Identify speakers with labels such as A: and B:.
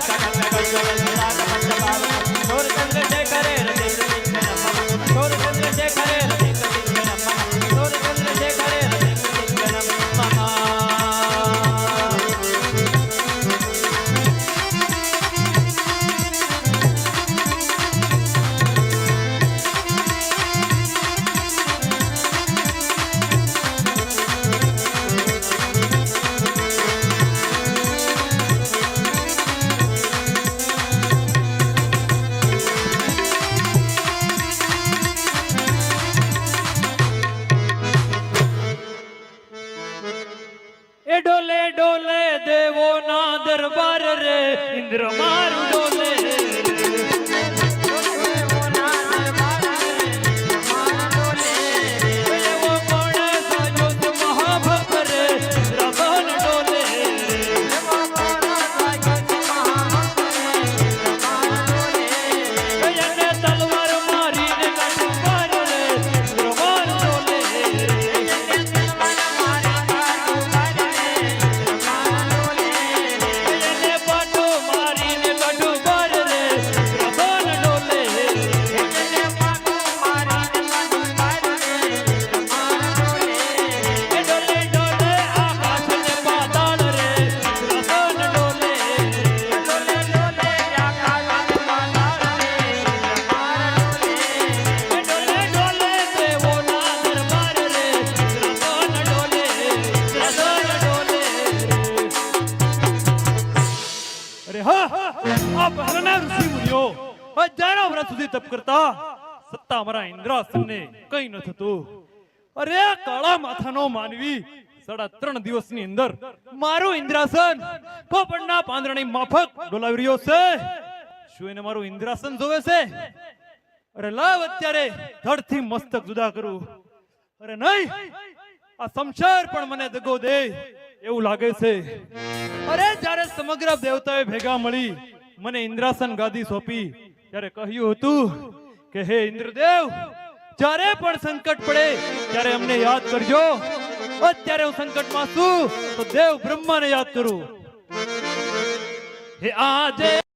A: saca, saca. ડોલે ડોલે દેવો ના દરબાર રે. ઇન્દ્ર મારું અરે હા આ પહેલાના ઋષિ મુનિઓ હજારો વર્ષ સુધી તપ કરતા સત્તા મારા ઇન્દ્રાસનને કઈ ન થતું. અરે કાળા માથાનો માનવી સાડા ત્રણ દિવસની અંદર મારું ઇન્દ્રાસન પોપડના પાંદડાની માફક ડોલાવી રહ્યો છે. શું એને મારું ઇન્દ્રાસન જોવે છે? અરે લાવ અત્યારે ધડથી મસ્તક જુદા કરું. અરે નહીં, આ શમશેર પણ મને દગો દે. એવું લાગે છે. અરે જ્યારે સમગ્ર દેવતાએ ભેગા મળી મને ઇન્દ્રાસન ગાદી સોંપી ત્યારે કહ્યું હતું કે હે ઇન્દ્રદેવ જ્યારે પણ સંકટ પડે ત્યારે અમને યાદ કરજો. અત્યારે હું સંકટમાં છું તો દેવ બ્રહ્માને યાદ કરું. હે આજે